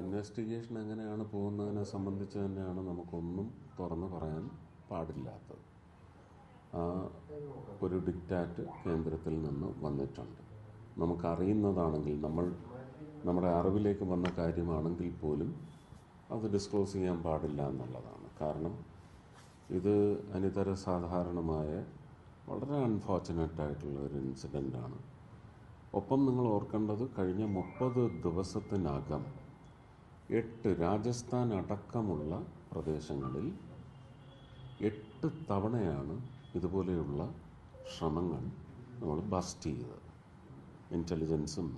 Investigation എങ്ങനെയാണ് പോകുന്നതിനെ സംബന്ധിച്ച് തന്നെയാണ് നമുക്കൊന്നും തുറന്നു പറയാൻ പാടില്ലാത്തത്. ആ ഒരു ഡിക്റ്റാറ്റ് കേന്ദ്രത്തിൽ നിന്ന് വന്നിട്ടുണ്ട്. നമുക്കറിയുന്നതാണെങ്കിൽ നമ്മൾ നമ്മുടെ അറിവിലേക്ക് വന്ന കാര്യമാണെങ്കിൽ പോലും അത് ഡിസ്ക്ലോസ് ചെയ്യാൻ പാടില്ല എന്നുള്ളതാണ്. കാരണം ഇത് അനിതര സാധാരണമായ വളരെ അൺഫോർച്ചുനേറ്റ് ആയിട്ടുള്ള ഒരു ഇൻസിഡന്റാണ് ഒപ്പം നിങ്ങൾ ഓർക്കേണ്ടത് കഴിഞ്ഞ മുപ്പത് ദിവസത്തിനകം എട്ട് രാജസ്ഥാൻ അടക്കമുള്ള പ്രദേശങ്ങളിൽ എട്ട് തവണയാണ് ഇതുപോലെയുള്ള ശ്രമങ്ങൾ നമ്മൾ ബസ്റ്റ് ചെയ്തത്. ഇന്റലിജൻസും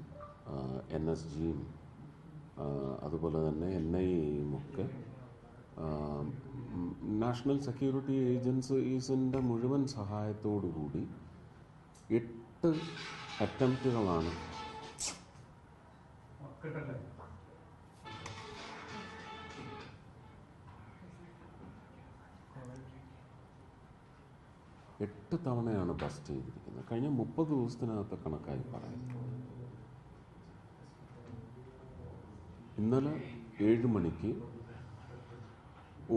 എൻ എസ് ജിയും അതുപോലെ തന്നെ എൻ ഐ എയും ഒക്കെ നാഷണൽ സെക്യൂരിറ്റി ഏജൻസീസിന്റെ മുഴുവൻ സഹായത്തോടു കൂടി എട്ട് അറ്റംപ്റ്റുകളാണ്. എട്ട് തവണയാണ് ബസ്റ്റ് ചെയ്തിരിക്കുന്നത്. കഴിഞ്ഞ മുപ്പത് ദിവസത്തിനകത്തെ കണക്കായി പറയുന്നത് ഇന്നലെ ഏഴ് മണിക്ക്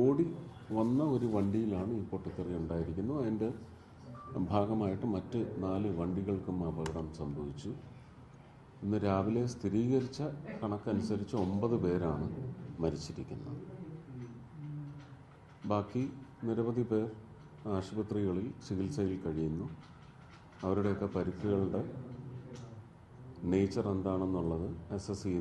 ഓടി വന്ന ഒരു വണ്ടിയിലാണ് ഈ പൊട്ടിത്തെറി ഉണ്ടായിരിക്കുന്നത്. അതിന്റെ ഭാഗമായിട്ട് മറ്റ് നാല് വണ്ടികൾക്കും അപകടം സംഭവിച്ചു. ഇന്ന് രാവിലെ സ്ഥിരീകരിച്ച കണക്കനുസരിച്ച് ഒമ്പത് പേരാണ് മരിച്ചിരിക്കുന്നത്. ബാക്കി നിരവധി പേർ ആശുപത്രികളിൽ ചികിത്സയിൽ കഴിയുന്നു. അവരുടെയൊക്കെ പരിക്കുകളുടെ നേച്ചർ എന്താണെന്നുള്ളത് അസസ് ചെയ്ത്